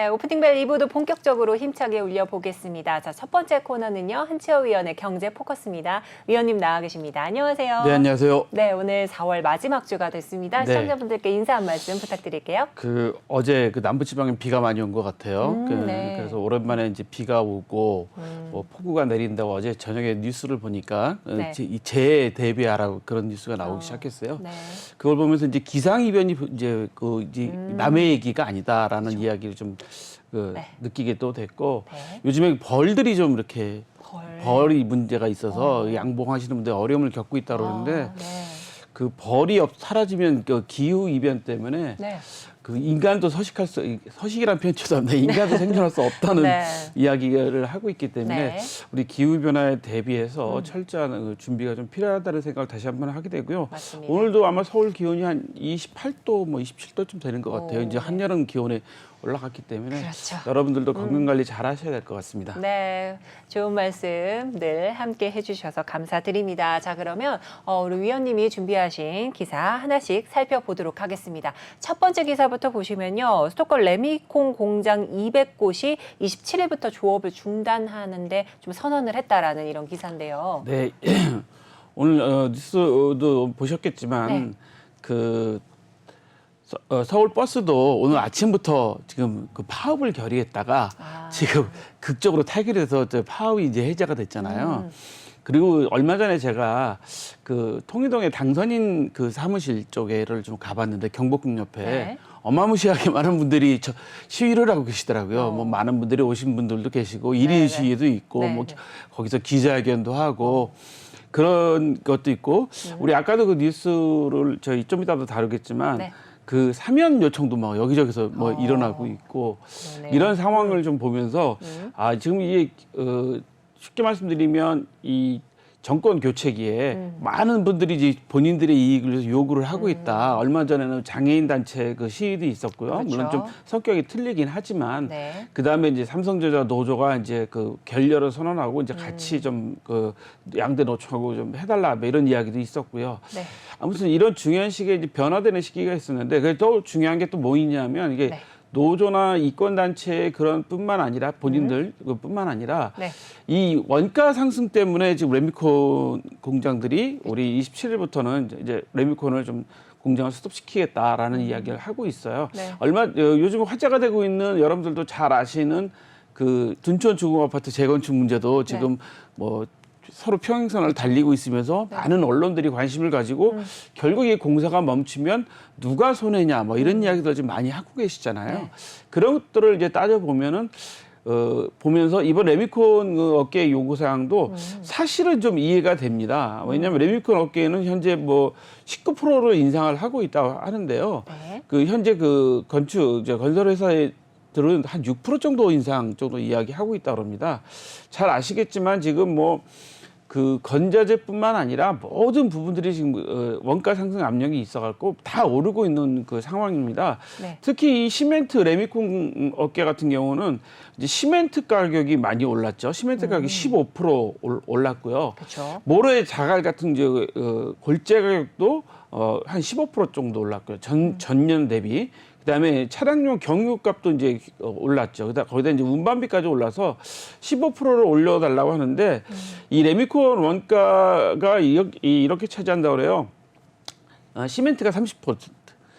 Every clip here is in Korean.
네, 오프닝벨 2부도 본격적으로 힘차게 울려보겠습니다. 자, 첫 번째 코너는요. 한치호 위원의 경제 포커스입니다. 위원님 나와 계십니다. 안녕하세요. 네, 안녕하세요. 네, 오늘 4월 마지막 주가 됐습니다. 네. 시청자분들께 인사 한 말씀 부탁드릴게요. 그 어제 그 남부지방에 비가 많이 온 것 같아요. 음, 그, 네. 래서 오랜만에 이제 비가 오고 뭐 폭우가 내린다고 어제 저녁에 뉴스를 보니까 어, 네. 제- 이 재해 대비하라고 그런 뉴스가 나오기 어, 시작했어요. 네. 그걸 보면서 이제 기상 이변이 이제 그 이제 남의 얘기가 아니다라는 그렇죠. 이야기를 좀 그 네. 느끼게 또 됐고 네. 요즘에 벌들이 좀 이렇게 벌. 벌이 문제가 있어서 양봉하시는 분들 어려움을 겪고 있다 그러는데 아, 네. 그 벌이 없, 사라지면 그 기후 이변 때문에 네. 그 인간도 서식할 수 서식이란 표현 죄송합니다. 인간도 생존할 수 없다는 네. 이야기를 하고 있기 때문에 네. 우리 기후 변화에 대비해서 철저한 그 준비가 좀 필요하다는 생각을 다시 한번 하게 되고요. 맞습니다. 오늘도 아마 서울 기온이 한 28도 뭐 27도쯤 되는 것 같아요. 오, 이제 네. 한여름 기온에 올라갔기 때문에 그렇죠. 여러분들도 건강 관리 잘 하셔야 될 것 같습니다. 네, 좋은 말씀 늘 함께 해주셔서 감사드립니다. 자, 그러면 어, 우리 위원님이 준비하신 기사 하나씩 살펴보도록 하겠습니다. 첫 번째 기사부터 보시면요. 수도권 레미콘 공장 200곳이 27일부터 조업을 중단하는데 좀 선언을 했다라는 이런 기사인데요. 네. 오늘 어, 뉴스도 보셨겠지만 네. 그 서, 어, 서울 버스도 오늘 아침부터 지금 그 파업을 결의했다가 아. 지금 극적으로 타결해서 저 파업이 이제 해제가 됐잖아요. 음. 그리고 얼마 전에 제가 그 통일동의 당선인 그 사무실 쪽에를 좀 가봤는데 경복궁 옆에 네. 어마무시하게 많은 분들이 저 시위를 하고 계시더라고요. 어. 뭐 많은 분들이 오신 분들도 계시고 네, 일 1인 네. 시위도 있고 네, 뭐 네. 거기서 기자회견도 하고 그런 것도 있고 우리 아까도 그 뉴스를 저희 좀 이따도 다루겠지만 네. 그 사면 요청도 막 여기저기서 뭐 어. 일어나고 있고 그러네요. 이런 상황을 좀 보면서 음. 아 지금 이게 어, 쉽게 말씀드리면 이 정권 교체기에 음. 많은 분들이 이제 본인들의 이익을 위해서 요구를 하고 있다. 얼마 전에는 장애인 단체 그 시위도 있었고요. 그렇죠. 물론 좀 성격이 틀리긴 하지만 네. 그 다음에 이제 삼성전자 노조가 이제 그 결렬을 선언하고 음. 이제 같이 좀그 양대 노총하고 좀 해달라 뭐 이런 이야기도 있었고요. 네. 아무튼 이런 중요한 시기에 이제 변화되는 시기가 있었는데 그게 또 중요한 게 또 뭐 있냐면 이게 네. 노조나 이권 단체의 그런 뿐만 아니라 본인들 그 뿐만 아니라 네. 이 원가 상승 때문에 지금 레미콘 공장들이 우리 27일부터는 이제 레미콘을 좀 공장을 스톱시키겠다라는 이야기를 하고 있어요. 네. 얼마 어, 요즘 화제가 되고 있는 여러분들도 잘 아시는 그 둔촌 주공 아파트 재건축 문제도 지금 뭐 서로 평행선을 달리고 있으면서 많은 언론들이 관심을 가지고 결국 이 공사가 멈추면 누가 손해냐 뭐 이런 이야기들 지금 많이 하고 계시잖아요. 네. 그런 것들을 이제 따져 보면은 어 보면서 이번 레미콘 그 업계 요구 사항도 사실은 좀 이해가 됩니다. 왜냐하면 레미콘 업계는 현재 뭐 19%를 인상을 하고 있다고 하는데요. 네. 그 현재 그 건축 이제 건설 회사 들은 한 6% 정도 인상 정도 이야기하고 있다 그럽니다. 잘 아시겠지만 지금 뭐 그 건자재뿐만 아니라 모든 부분들이 지금 어, 원가 상승 압력이 있어갖고 다 오르고 있는 그 상황입니다. 네. 특히 이 시멘트 레미콘 업계 같은 경우는 이제 시멘트 가격이 많이 올랐죠. 시멘트 가격이 15% 올- 올랐고요. 그렇죠. 모래 자갈 같은 이제 어, 골재 가격도 어, 한 15% 정도 올랐고요. 전 전년 대비. 그다음에 차량용 경유값도 이제 어, 올랐죠. 그다 거기다 이제 운반비까지 올라서 15%를 올려달라고 하는데 이 레미콘 원가가 이렇게 차지한다 그래요. 아, 시멘트가 30%,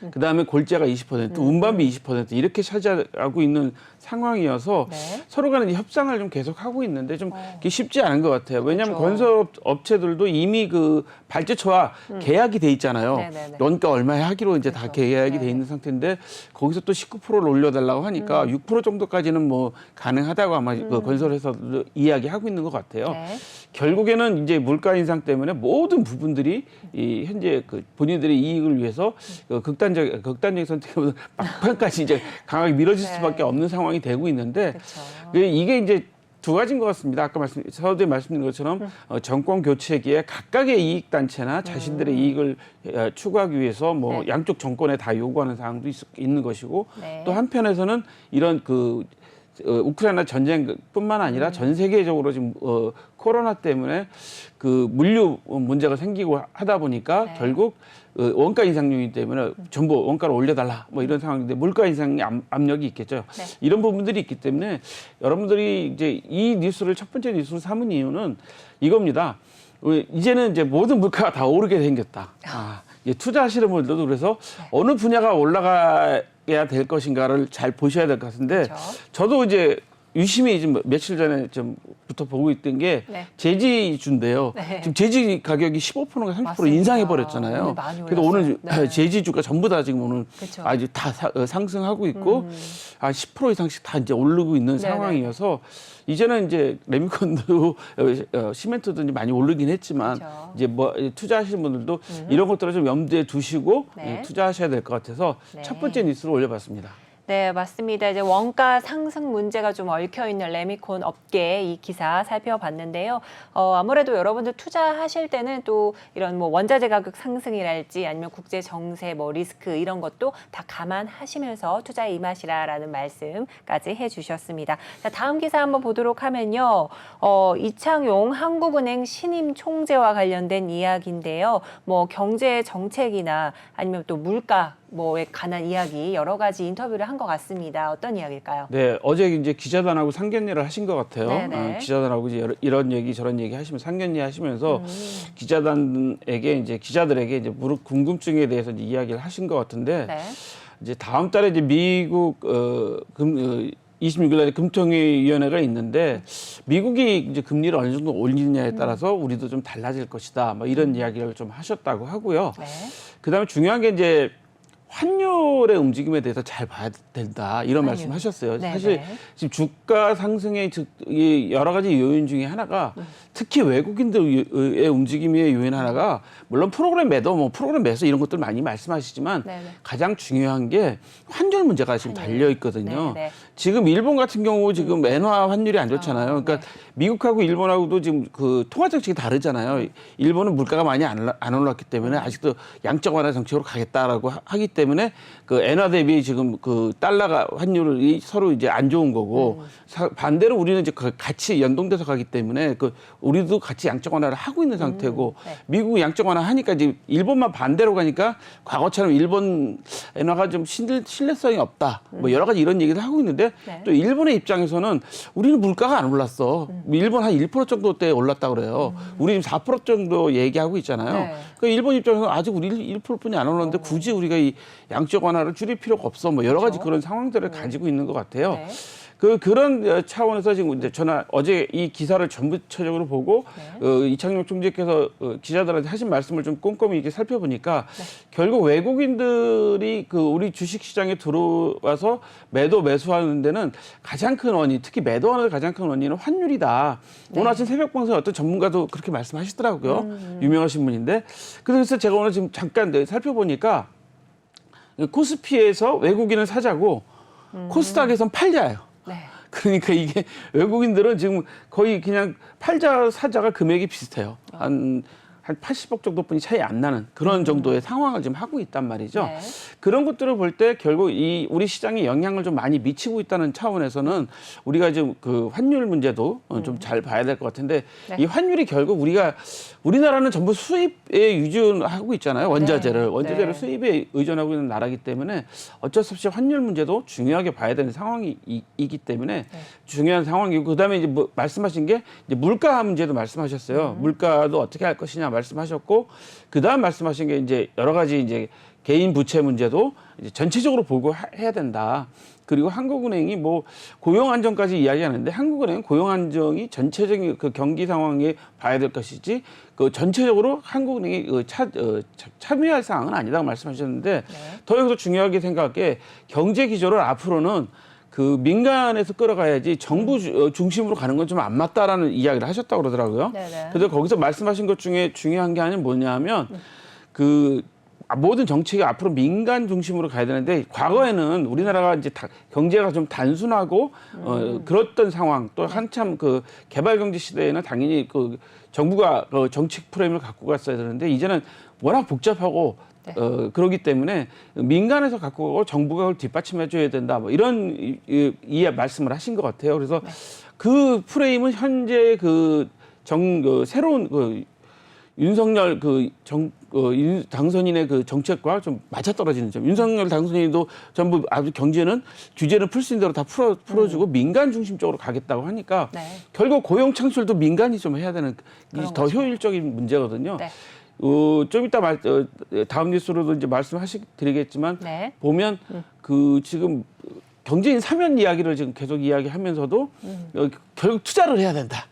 그 다음에 골재가 20%, 운반비 20% 이렇게 차지하고 있는 상황이어서 네. 서로 간에 협상을 좀 계속 하고 있는데 좀 어. 쉽지 않은 것 같아요. 왜냐하면 그렇죠. 건설 업체들도 이미 그 발제처와 계약이 돼 있잖아요. 음. 네네네. 원가 얼마에 하기로 이제 다 그렇죠. 계약이 네네. 돼 있는 상태인데 거기서 또 19%를 올려달라고 하니까 음. 6% 정도까지는 뭐 가능하다고 아마 그 건설회사도 이야기하고 있는 것 같아요. 네. 결국에는 이제 물가 인상 때문에 모든 부분들이 이 현재 그 본인들의 이익을 위해서 그 극단적 극단적인 선택으로 막판까지 이제 강하게 밀어질 네. 수밖에 없는 상황이 되고 있는데 그렇죠. 그 이게 이제 두 가지인 것 같습니다. 아까 말씀 서두에 말씀드린 것처럼 어, 정권 교체기에 각각의 이익 단체나 자신들의 이익을 어, 추구하기 위해서 뭐 음. 네. 양쪽 정권에 다 요구하는 사항도 있, 있는 것이고 네. 또 한편에서는 이런 그 어, 우크라이나 전쟁뿐만 아니라 음. 전 세계적으로 지금 어, 코로나 때문에 그 물류 문제가 생기고 하다 보니까 네. 결국 어, 원가 인상률이기 때문에 전부 원가를 올려달라 뭐 이런 상황인데 물가 인상 압- 압력이 있겠죠. 네. 이런 부분들이 있기 때문에 여러분들이 이제 이 뉴스를 첫 번째 뉴스로 삼은 이유는 이겁니다. 어, 이제는 이제 모든 물가가 다 오르게 생겼다. 아, 이제 투자하시는 분들도 그래서 네. 어느 분야가 올라가야 될 것인가를 잘 보셔야 될 것 같은데 그렇죠. 저도 이제 유심히 지금 며칠 전에 좀부터 보고 있던 게 네. 제지주인데요. 네. 지금 제지 가격이 15%가 30% 맞습니다. 인상해 버렸잖아요. 그래서 오늘 올랐어요. 네. 제지주가 전부 다 지금 오늘 그쵸. 아주 다 사- 어, 상승하고 있고 음. 한10% 이상씩 다 이제 오르고 있는 네네. 상황이어서 이제는 이제 레미콘도 어, 어, 시멘트도 이제 많이 오르긴 했지만 그쵸. 이제 뭐 투자하시는 분들도 이런 것들을 좀 염두에 두시고 네. 예, 투자하셔야 될 것 같아서 네. 첫 번째 뉴스를 올려봤습니다. 네, 맞습니다. 이제 원가 상승 문제가 좀 얽혀 있는 레미콘 업계 이 기사 살펴봤는데요. 어, 아무래도 여러분들 투자하실 때는 또 이런 뭐 원자재 가격 상승이랄지 아니면 국제 정세 뭐 리스크 이런 것도 다 감안하시면서 투자에 임하시라라는 말씀까지 해주셨습니다. 자, 다음 기사 한번 보도록 하면요. 어, 이창용 한국은행 신임 총재와 관련된 이야기인데요. 뭐 경제 정책이나 아니면 또 물가 뭐에 관한 이야기 여러 가지 인터뷰를 한 것 같습니다. 어떤 이야기일까요? 네, 어제 이제 기자단하고 상견례를 하신 것 같아요. 네네. 어, 기자단하고 이제 여러- 이런 얘기 저런 얘기 하시면 상견례 하시면서 음. 기자단에게 이제 기자들에게 이제 무릎 궁금증에 대해서 이제 이야기를 하신 것 같은데 네. 이제 다음 달에 이제 미국 어, 금, 어, 26일 날에 금통위 위원회가 있는데 미국이 이제 금리를 어느 정도 올리느냐에 따라서 우리도 좀 달라질 것이다. 뭐 이런 이야기를 좀 하셨다고 하고요. 네. 그다음에 중요한 게 이제 환율의 움직임에 대해서 잘 봐야 된다 이런 환율. 말씀 하셨어요. 네, 사실 네. 지금 주가 상승의 즉, 이 여러 가지 요인 중에 하나가 특히 외국인들의 움직임의 요인 하나가 물론 프로그램 매도, 뭐 프로그램 매수 이런 것들 많이 말씀하시지만 네, 네. 가장 중요한 게 환율 문제가 지금. 달려 있거든요. 네, 네. 지금 일본 같은 경우 지금 엔화 환율이 안 좋잖아요. 아, 그러니까 네. 미국하고 일본하고도 지금 그 통화 정책이 다르잖아요. 일본은 물가가 많이 안, 안 올랐기 때문에 아직도 양적 완화 정책으로 가겠다라고 하- 하기 때문에 그 엔화 대비 지금 그 달러가 환율이 서로 이제 안 좋은 거고 음. 사- 반대로 우리는 이제 그 같이 연동돼서 가기 때문에 그 우리도 같이 양적 완화를 하고 있는 상태고 네. 미국 양적 완화 하니까 이제 일본만 반대로 가니까 과거처럼 일본 엔화가 좀 신뢰, 신뢰성이 없다. 뭐 여러 가지 이런 얘기를 하고 있는데 네. 또 일본의 입장에서는 우리는 물가가 안 올랐어. 음. 일본 한 1% 정도 때 올랐다 그래요. 우리 지금 4% 정도 얘기하고 있잖아요. 네. 그 일본 입장에서는 아직 우리 1%뿐이 안 올랐는데 굳이 우리가 이 양적 완화를 줄일 필요가 없어. 뭐 여러 가지 그렇죠. 그런 상황들을 가지고 있는 것 같아요. 네. 그 그런 어, 차원에서 지금 이제 저는 어제 이 기사를 전부처적으로 보고 네. 어, 이창용 총재께서 어, 기자들한테 하신 말씀을 좀 꼼꼼히 이렇게 살펴보니까 네. 결국 외국인들이 그 우리 주식 시장에 들어와서 매도 매수하는 데는 가장 큰 원인, 특히 매도하는 데 가장 큰 원인은 환율이다. 네. 오늘 아침 새벽 방송에 어떤 전문가도 그렇게 말씀하시더라고요. 음. 유명하신 분인데 그래서 제가 오늘 지금 잠깐 네, 살펴보니까 코스피에서 외국인을 사자고 음. 코스닥에선 팔자예요. 네. 그러니까 이게 외국인들은 지금 거의 그냥 팔자 사자가 금액이 비슷해요. 한, 한 80억 정도뿐이 차이 안 나는 그런 정도의 상황을 지금 하고 있단 말이죠. 음. 네. 그런 것들을 볼 때 결국 이 우리 시장에 영향을 좀 많이 미치고 있다는 차원에서는 우리가 지금 그 환율 문제도 좀 잘 봐야 될 것 같은데 음. 네. 이 환율이 결국 우리가 우리나라는 전부 수입에 의존하고 있잖아요. 원자재를 네. 원자재를 네. 수입에 의존하고 있는 나라기 때문에 어쩔 수 없이 환율 문제도 중요하게 봐야 되는 상황이기 때문에 네. 중요한 상황이고 그다음에 이제 뭐 말씀하신 게 이제 물가 문제도 말씀하셨어요. 음. 물가도 어떻게 할 것이냐 말씀하셨고 그다음 말씀하신 게 이제 여러 가지 이제 개인 부채 문제도 이제 전체적으로 보고 하- 해야 된다. 그리고 한국은행이 뭐 고용 안정까지 이야기하는데 한국은행은 고용 안정이 전체적인 그 경기 상황에 봐야 될 것이지 그 전체적으로 한국은행이 그 차, 어, 차- 참여할 사항은 아니다고 말씀하셨는데 네. 더 여기서 중요하게 생각할 게 경제 기조를 앞으로는 그 민간에서 끌어가야지 정부 주- 어, 중심으로 가는 건 좀 안 맞다라는 이야기를 하셨다고 그러더라고요. 네네. 그래서 거기서 말씀하신 것 중에 중요한 게 아니면 뭐냐면 그 모든 정책이 앞으로 민간 중심으로 가야 되는데 과거에는 우리나라가 이제 다 경제가 좀 단순하고 어 그랬던 상황 또 한참 그 개발 경제 시대에는 당연히 그 정부가 그 정책 프레임을 갖고 갔어야 되는데 이제는 워낙 복잡하고 네. 어 그러기 때문에 민간에서 갖고 가고 정부가 그걸 뒷받침해 줘야 된다 뭐 이런 이, 이, 이 말씀을 하신 것 같아요. 그래서 그 프레임은 현재 그 정 그 새로운 그 윤석열 그 정 어, 인- 당선인의 그 정책과 좀 맞아떨어지는 점. 윤석열 당선인도 전부 아주 경제는 규제는 풀 수 있는 대로 다 풀어 풀어주고 민간 중심적으로 가겠다고 하니까 네. 결국 고용 창출도 민간이 좀 해야 되는 더 거죠. 효율적인 문제거든요. 네. 어, 좀 이따 말, 어, 다음 뉴스로도 이제 말씀하시 드리겠지만 네. 보면 그 지금 경제인 사면 이야기를 지금 계속 이야기하면서도 음. 어, 결국 투자를 해야 된다.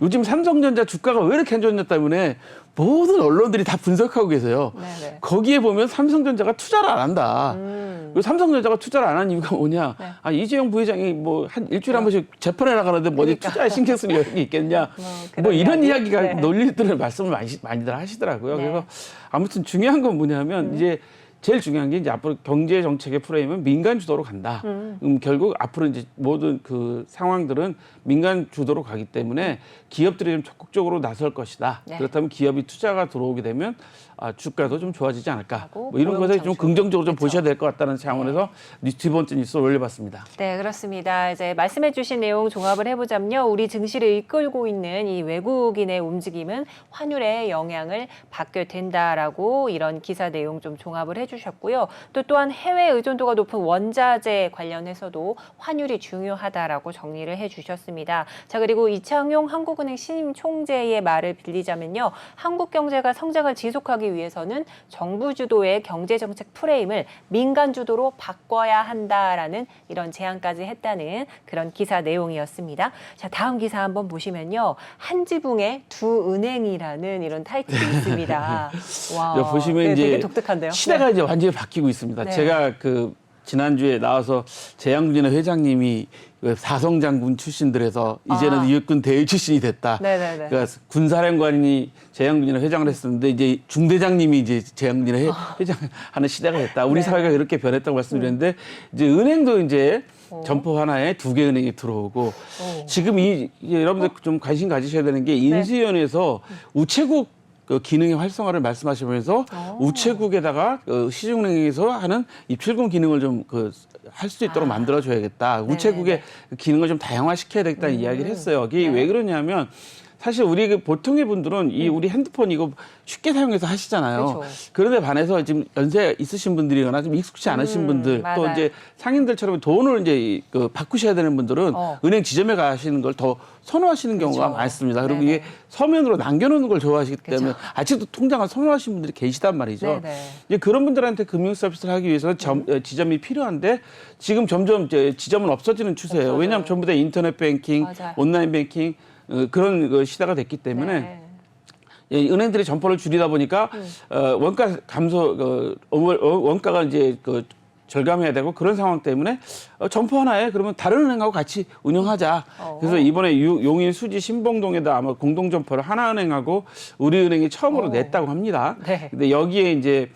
요즘 삼성전자 주가가 왜 이렇게 안 좋냐 때문에 모든 언론들이 다 분석하고 계세요. 네, 네. 거기에 보면 삼성전자가 투자를 안 한다. 음. 그 삼성전자가 투자를 안 한 이유가 뭐냐? 네. 아 이재용 부회장이 뭐 한 일주일에 한 번씩 재판에 나가는데 뭐 어디 그러니까. 투자에 신경 쓰는 게 있겠냐? 뭐 뭐, 이런 이야기? 이야기 가 네. 논리들을 말씀을 많이 많이들 하시더라고요. 네. 음. 그래서 아무튼 중요한 건 뭐냐면 이제 제일 중요한 게 이제 앞으로 경제 정책의 프레임은 민간 주도로 간다. 음. 결국 앞으로 이제 모든 그 상황들은 민간 주도로 가기 때문에 기업들이 좀 적극적으로 나설 것이다. 네. 그렇다면 기업이 투자가 들어오게 되면 아, 주가도 좀 좋아지지 않을까. 뭐 이런 것에 좀. 긍정적으로 좀 그렇죠. 보셔야 될 것 같다는 차원에서 뉴스 두 번째 뉴스 올려봤습니다. 네, 그렇습니다. 이제 말씀해주신 내용 종합을 해보자면요. 우리 증시를 이끌고 있는 이 외국인의 움직임은 환율에 영향을 받게 된다라고 이런 기사 내용 좀 종합을 해주셨고요. 또 또한 해외 의존도가 높은 원자재 관련해서도 환율이 중요하다라고 정리를 해주셨습니다. 자, 그리고 이창용 한국은행 신임 총재의 말을 빌리자면요. 한국 경제가 성장을 지속하기 위해서는 정부 주도의 경제 정책 프레임을 민간 주도로 바꿔야 한다라는 이런 제안까지 했다는 그런 기사 내용이었습니다. 자, 다음 기사 한번 보시면요. 한지붕의 두 은행이라는 이런 타이틀이 있습니다. 와. 자, 보시면 네, 이제 되게 독특한데요. 시대가 이제 완전히 바뀌고 있습니다. 네. 제가 그 지난주에 나와서 재양군이나 회장님이 그 사성 장군 출신들에서 이제는 아. 육군 대위 출신이 됐다. 네, 네, 네. 그러니까 군사령관이 재양군이나 회장을 했었는데 이제 중대장님이 이제 재양군이나 회, 회장하는 시대가 됐다. 우리 아. 네. 사회가 그렇게 변했다고 말씀드렸는데 이제 은행도 이제 어. 점포 하나에 두 개 은행이 들어오고 오. 지금 이 여러분들 좀 관심 가지셔야 되는 게 인수위원회에서 우체국 그 기능의 활성화를 말씀하시면서 어. 우체국에다가 그 시중은행에서 하는 입출금 기능을 좀 그 할 수 있도록 아. 만들어 줘야겠다. 네네네. 우체국의 기능을 좀 다양화시켜야 되겠다는 음. 이야기를 했어요. 이게 네. 왜 그러냐면 사실 우리 그 보통의 분들은 이 우리 핸드폰 이거 쉽게 사용해서 하시잖아요. 음. 그렇죠. 그런데 반해서 지금 연세 있으신 분들이거나 좀 익숙치 않으신 음, 분들 또 맞아요. 이제 상인들처럼 돈을 이제 이- 그 바꾸셔야 되는 분들은 어. 은행 지점에 가시는 걸 더 선호하시는 경우가 그렇죠. 많습니다. 그리고 네네. 이게 서면으로 남겨놓는 걸 좋아하시기 때문에. 아직도 통장을 선호하시는 분들이 계시단 말이죠. 네네. 음. 이제 그런 분들한테 금융 서비스를 하기 위해서는 점, 어, 지점이 필요한데 지금 점점 이제 지점은 없어지는 추세예요. 없어져요. 왜냐하면 전부 다 인터넷 뱅킹, 맞아요. 온라인 뱅킹 어, 그런 그 시대가 됐기 때문에 네. 예, 은행들이 점포를 줄이다 보니까 음. 어, 원가 감소 그 어, 원가가 이제 그 절감해야 되고 그런 상황 때문에 어, 점포 하나에 그러면 다른 은행하고 같이 운영하자. 어. 그래서 이번에 유- 용인 수지 신봉동에다 아마 공동 점포를 하나은행하고 우리은행이 처음으로 어. 냈다고 합니다. 네. 근데 여기에 이제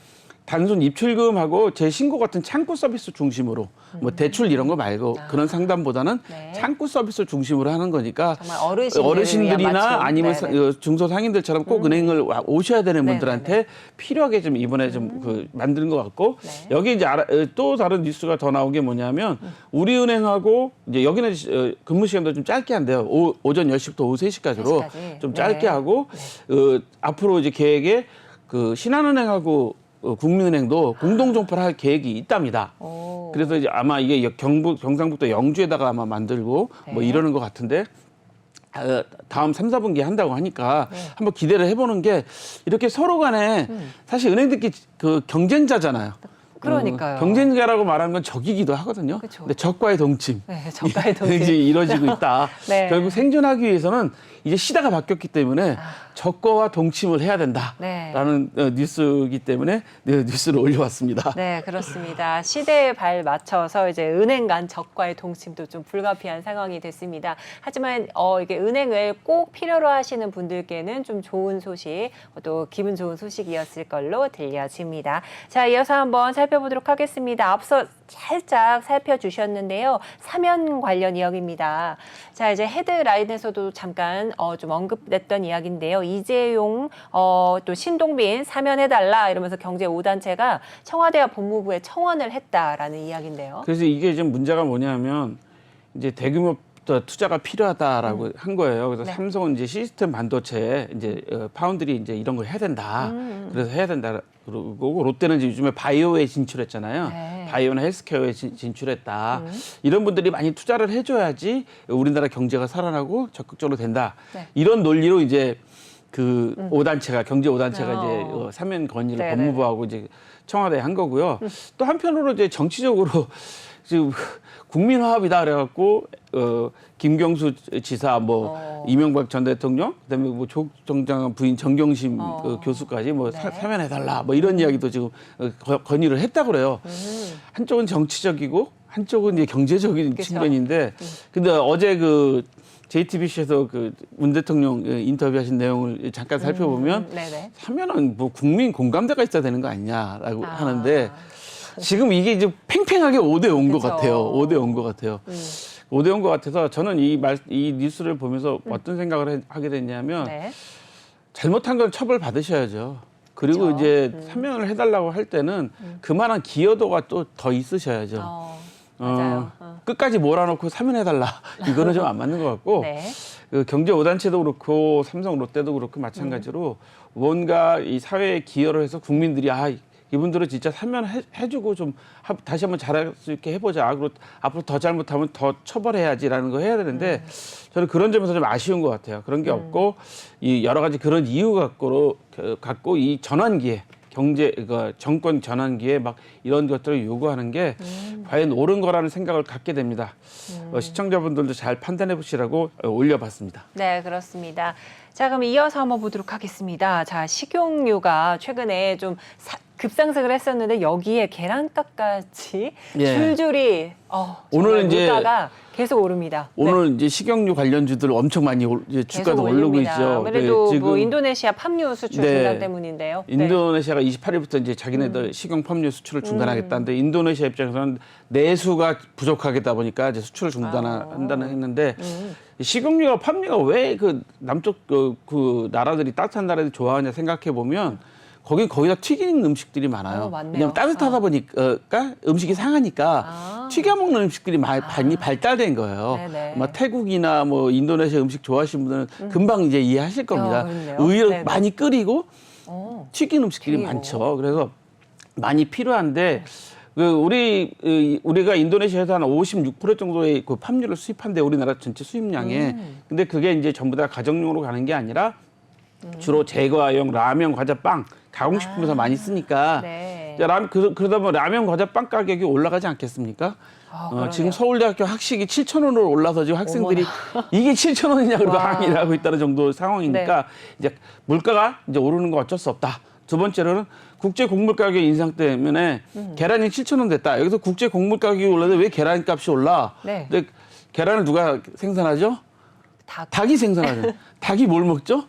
단순 입출금하고 재신고 같은 창구 서비스 중심으로 뭐 대출 이런 거 말고 아. 그런 상담보다는 네. 창구 서비스 중심으로 하는 거니까 정말 어르신들이나 맞춤. 아니면 네네. 음. 사- 어, 중소 상인들처럼 꼭 은행을 와- 오셔야 되는 네네네. 분들한테 필요하게 좀 이번에 좀그 만드는 것 같고 네. 여기 이제 알아- 어, 또 다른 뉴스가 더 나온 게 뭐냐면 음. 우리은행하고 이제 여기는 시- 어, 근무 시간도 좀 짧게 한대요. 오, 오전 10시부터 오후 3시까지로 3시까지. 좀 네. 짧게 하고 어, 앞으로 이제 계획에 그 신한은행하고 어, 국민은행도 공동 점포를 할 계획이 있답니다. 오. 그래서 이제 아마 이게 여- 경북 경상북도 영주에다가 아마 만들고 뭐 네. 이러는 것 같은데 어, 다음 3, 4분기에 한다고 하니까 네. 한번 기대를 해보는 게 이렇게 서로 간에 음. 사실 은행들끼리 그 경쟁자잖아요. 그러니까요. 어, 경쟁자라고 말하는 건 적이기도 하거든요. 그쵸. 근데 적과의 동침. 네, 저가의 동생. 이제 이루어지고 있다. 네. 결국 생존하기 위해서는 이제 시대가 바뀌었기 때문에 적과와 동침을 해야 네. 된다라는 어, 뉴스이기 때문에 네, 뉴스를 올려왔습니다. 네, 그렇습니다. 시대에 발 맞춰서 이제 은행 간 적과의 동침도 좀 불가피한 상황이 됐습니다. 하지만 어 이게 은행을 꼭 필요로 하시는 분들께는 좀 좋은 소식, 또 기분 좋은 소식이었을 걸로 들려집니다. 자, 이어서 한번 살펴보도록 하겠습니다. 앞서 살짝 살펴주셨는데요. 사면 관련 이야기입니다. 자, 이제 헤드라인에서도 잠깐 어, 좀 언급됐던 이야기인데요. 이재용 어, 또 신동빈 사면해달라 이러면서 경제 5단체가 청와대와 법무부에 청원을 했다라는 이야기인데요. 그래서 이게 지금 문제가 뭐냐면 이제 대규모 더 투자가 필요하다라고 한 거예요. 그래서 네. 삼성은 이제 시스템 반도체 이제 어, 파운드리 이제 이런 걸 해야 된다. 음. 그래서 해야 된다. 그러고 롯데는 이제 요즘에 바이오에 진출했잖아요. 네. 바이오나 헬스케어에 진, 진출했다. 이런 분들이 많이 투자를 해줘야지 우리나라 경제가 살아나고 적극적으로 된다. 네. 이런 논리로 이제 그 오단체가 경제 오단체가 어. 이제 어, 사면 건의를 네네네. 법무부하고 이제 청와대에 한 거고요. 또 한편으로 이제 정치적으로 지금 국민화합이다 그래갖고 어 김경수 지사 뭐 어. 이명박 전 대통령 그다음에 뭐 조정장 부인 정경심 어. 그 교수까지 뭐 사, 네. 사면해 달라 뭐 이런 이야기도 지금 어, 거- 건의를 했다 그래요. 음. 한쪽은 정치적이고 한쪽은 이제 경제적인 그쵸. 측면인데 근데 어제 그 JTBC에서 그 문 대통령 그 인터뷰하신 내용을 잠깐 살펴보면 음. 하면은 뭐 국민 공감대가 있어야 되는 거 아니냐라고 아. 하는데 지금 이게 이제 팽팽하게 5대 5인 것. 같아요. 5대 5인 것 같아요. 음. 5대 5인 것 같아서 저는 이 말, 이 뉴스를 보면서 어떤 생각을 해- 하게 됐냐면 네. 잘못한 건 처벌 받으셔야죠. 그리고 그쵸. 이제 음. 사면을 해달라고 할 때는 그만한 기여도가 또 더 있으셔야죠. 어, 맞아요. 어. 끝까지 몰아놓고 사면해달라. 이거는 좀 안 맞는 것 같고 네. 그 경제 오단체도 그렇고 삼성 롯데도 그렇고 마찬가지로 뭔가 이 사회에 기여를 해서 국민들이 아 이분들은 진짜 사면해주고 좀 하- 다시 한번 잘할 수 있게 해보자. 그리고 앞으로 더 잘못하면 더 처벌해야지라는 거 해야 되는데 저는 그런 점에서 좀 아쉬운 것 같아요. 그런 게 없고 이 여러 가지 그런 이유 갖고 갖고 이 전환기에 경제 그 정권 전환기에 막 이런 것들을 요구하는 게 과연 옳은 거라는 생각을 갖게 됩니다. 어, 시청자분들도 잘 판단해 보시라고 어, 올려봤습니다. 네, 그렇습니다. 자, 그럼 이어서 한번 보도록 하겠습니다. 자, 식용유가 최근에 좀 사- 급상승을 했었는데 여기에 계란값까지 예. 줄줄이 어, 오늘 이제 물가가 계속 오릅니다. 네. 오늘 이제 식용유 관련주들 엄청 많이 올- 이제 주가도 오르고. 있죠. 아무래도 네, 뭐 인도네시아 팜유 수출 네. 중단 때문인데요. 네. 음. 인도네시아가 28일부터 이제 자기네들 식용 팜유 수출을 중단하겠다는데 인도네시아 입장에서는 내수가 부족하겠다 보니까 이제 수출을 중단한다는 아. 했는데 음. 이 식용유가 팜유가 왜 그 남쪽 그, 그 나라들이 따뜻한 나라들이 좋아하냐 생각해 보면 거기 거기다 튀긴 음식들이 많아요. 어, 맞네요. 왜냐면 따뜻하다 보니까 음식이 상하니까 아. 튀겨 먹는 음식들이 많이 많이 발달된 거예요. 네네. 뭐 태국이나 뭐 인도네시아 음식 좋아하시는 분들은 금방 이제 이해하실 겁니다. 그렇네요. 의외로 네네. 많이 끓이고 어. 튀긴 음식들이 튀기고. 많죠. 그래서 많이 필요한데 그 우리 이- 우리가 인도네시아에서 한 56% 정도의 그 팜유를 수입한대 우리나라 전체 수입량에. 음. 근데 그게 이제 전부 다 가정용으로 가는 게 아니라 음. 주로 제과용 라면, 과자, 빵 가공식품에서 많이 쓰니까. 아. 네. 자, 라, 그, 그러다 보면 라면, 과자, 빵 가격이 올라가지 않겠습니까? 아, 어. 지금 서울대학교 학식이 7천 원으로 올라서 지금 학생들이 이게 7천 원이냐 그러고 와. 항의를 하고 있다는 정도 상황이니까 이제 물가가 이제 오르는 거 어쩔 수 없다. 두 번째로는 국제 곡물 가격 인상 때문에 음. 계란이 7천 원 됐다. 여기서 국제 곡물 가격이 올라도 왜 계란 값이 올라? 네. 근데 계란을 누가 생산하죠? 다 닭이 생산하죠. 닭이 뭘 먹죠?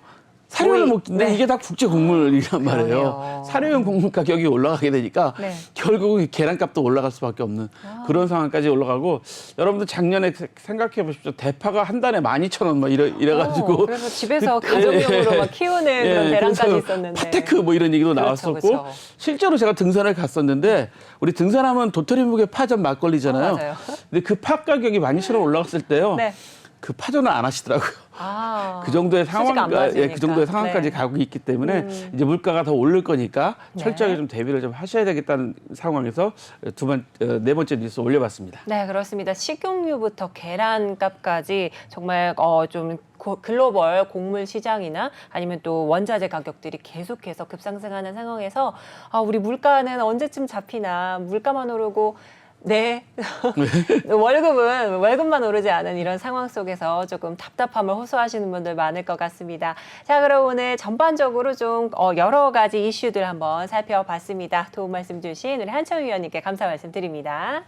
사료를. 먹는데 네. 이게 다 국제 곡물이란 말이에요. 그러네요. 사료용 곡물 가격이 올라가게 되니까 네. 결국은 계란값도 올라갈 수밖에 없는 아. 그런 상황까지 올라가고 여러분들 작년에 세- 생각해 보십시오. 대파가 한 단에 12,000원 막 이래 이래 가지고 어, 그래서 집에서 가정용으로 막 키우는 그런 계란까지 있었는데. 파테크 뭐 이런 얘기도 그렇죠, 나왔었고 그렇죠. 실제로 제가 등산을 갔었는데 우리 등산하면 도토리묵의 파전 막걸리잖아요. 어. 근데 그 파 가격이 12,000원 올라갔을 때요. 네. 그 파전을 안 하시더라고요. 아, 그 정도의 수지가 안 상황까 예. 그 정도의 상황까지 네. 가고 있기 때문에 음. 이제 물가가 더 오를 거니까 네. 철저하게 좀 대비를 좀 하셔야 되겠다는 상황에서 두 번, 어, 네 번째 뉴스 올려봤습니다. 네, 그렇습니다. 식용유부터 계란값까지 정말 어, 좀 고- 글로벌 곡물 시장이나 아니면 또 원자재 가격들이 계속해서 급상승하는 상황에서 아, 우리 물가는 언제쯤 잡히나 물가만 오르고 네 월급은 월급만 오르지 않은 이런 상황 속에서 조금 답답함을 호소하시는 분들 많을 것 같습니다. 자, 그럼 오늘 전반적으로 좀 어, 여러 가지 이슈들 한번 살펴봤습니다. 도움 말씀 주신 우리 한철 위원님께 감사 말씀드립니다.